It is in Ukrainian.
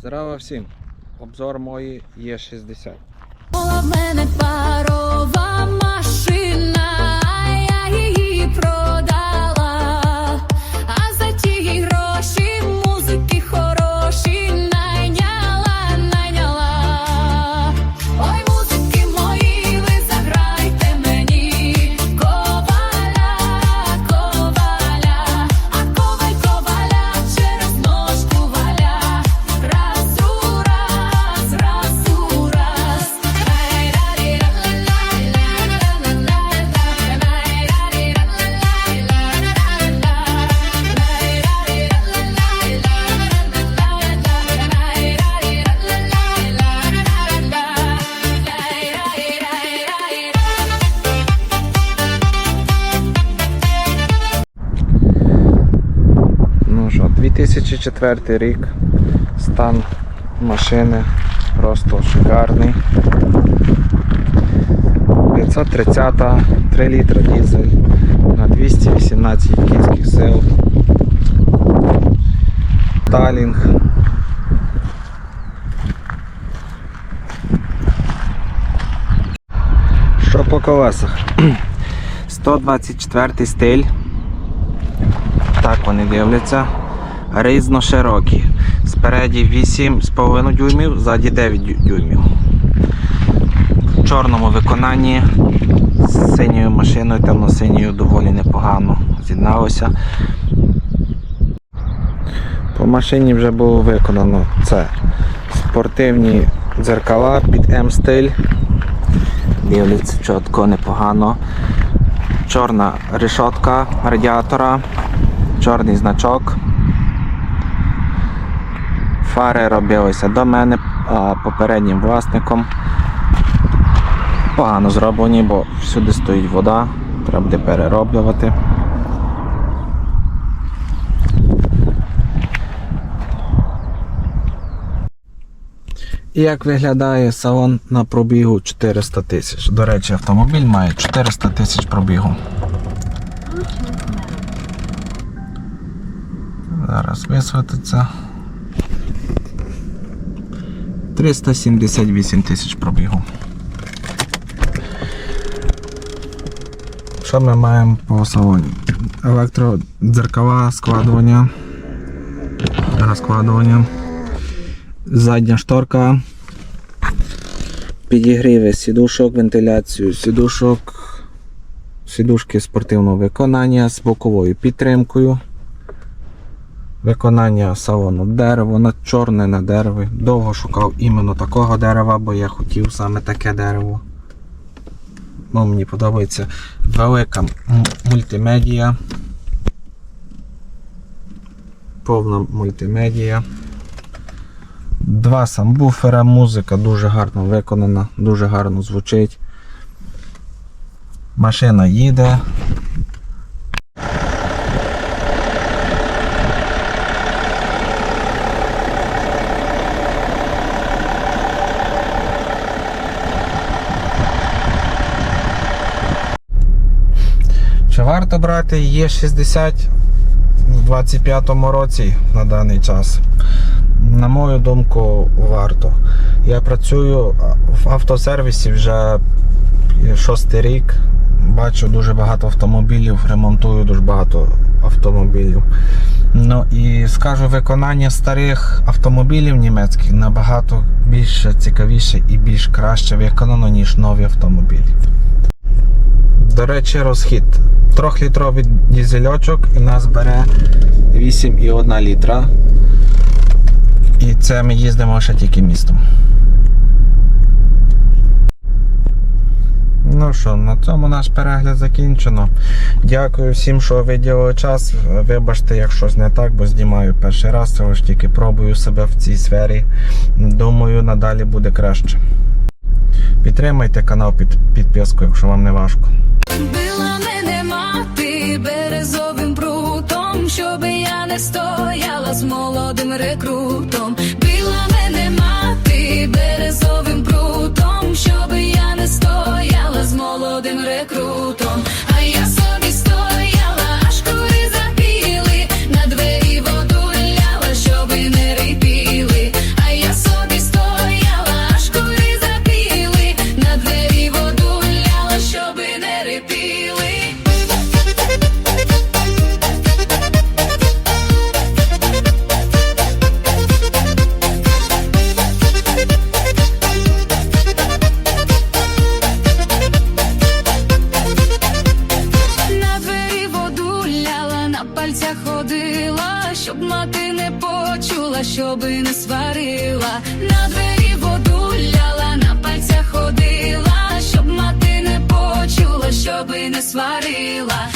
Здорово всім! Обзор мої є 60. Була в мене парова 2004 рік. Стан машини просто шикарний. 530, 3 літра дизель на 218 кінських сил. Талінг. Що по колесах? 124 стиль. Так вони дивляться. Різно широкі. Спереді 8,5 дюймів, ззаді 9 дюймів. В чорному виконанні з синьою машиною, темно-синьою доволі непогано з'єдналося. По машині вже було виконано це спортивні дзеркала під М-стиль. Дивляться чітко, непогано. Чорна решетка радіатора, чорний значок. Фари робилися до мене а, попереднім власником. Погано зроблені, бо всюди стоїть вода, треба буде перероблювати. І як виглядає салон на пробігу 400 тисяч. До речі, автомобіль має 400 тисяч пробігу. Зараз висвітиться. 378 тисяч пробігу. Що ми маємо по салоні? Електродзеркала, складування, розкладування, задня шторка, підігріви сідушок, вентиляцію сідушок, сідушки спортивного виконання з боковою підтримкою. Виконання салону дерево, на чорне на дерево. Довго шукав іменно такого дерева, бо я хотів саме таке дерево. Бо мені подобається велика мультимедія. Повна мультимедія. Два самбуфера, музика дуже гарно виконана, дуже гарно звучить. Машина їде. Варто брати є 60 в 25-му році на даний час? На мою думку, варто. Я працюю в автосервісі вже шостий рік. Бачу дуже багато автомобілів, ремонтую дуже багато автомобілів. Ну і скажу, виконання старих автомобілів німецьких набагато більше цікавіше і більш краще виконано, ніж нові автомобілі. До речі, розхід. Трьохлітровий дізельочок і нас бере 8,1 літра. І це ми їздимо ще тільки містом. Ну що, на цьому наш перегляд закінчено. Дякую всім, що виділили час. Вибачте, як щось не так, бо знімаю перший раз, це ж тільки пробую себе в цій сфері. Думаю, надалі буде краще. Підтримайте канал під підпискою, якщо вам не важко. вулицях ходила, щоб мати не почула, щоби не сварила, на двері воду ляла, на пальцях ходила, щоб мати не почула, щоб не сварила.